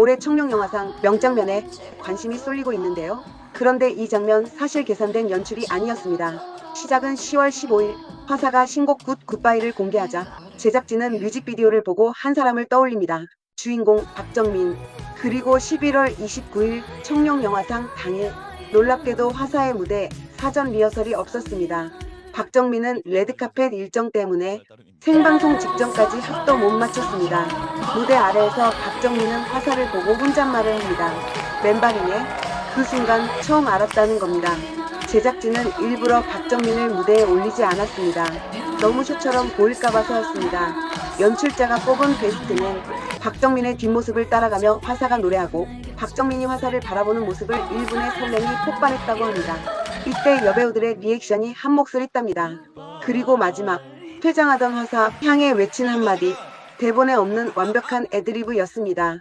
올해 청룡영화상 명장면에 관심이 쏠리고 있는데요. 그런데 이 장면 사실 계산된 연출이 아니었습니다. 시작은 10월 15일 화사가 신곡 굿 굿바이를 공개하자 제작진은 뮤직비디오를 보고 한 사람을 떠올립니다. 주인공 박정민 그리고 11월 29일 청룡영화상 당일 놀랍게도 화사의 무대 사전 리허설이 없었습니다. 박정민은 레드카펫 일정 때문에 생방송 직전까지 합도 못 맞췄습니다. 무대 아래에서 박정민은 화사를 보고 혼잣말을 합니다. 맨발이네. 그 순간 처음 알았다는 겁니다. 제작진은 일부러 박정민을 무대에 올리지 않았습니다. 너무 쇼처럼 보일까봐 서였습니다. 연출자가 뽑은 베스트는 박정민의 뒷모습을 따라가며 화사가 노래하고 박정민이 화사를 바라보는 모습을 1분의 설렘이 폭발했다고 합니다. 이때 여배우들의 리액션이 한 몫을 했답니다. 그리고 마지막 퇴장하던 화사 향해 외친 한마디 대본에 없는 완벽한 애드리브였습니다.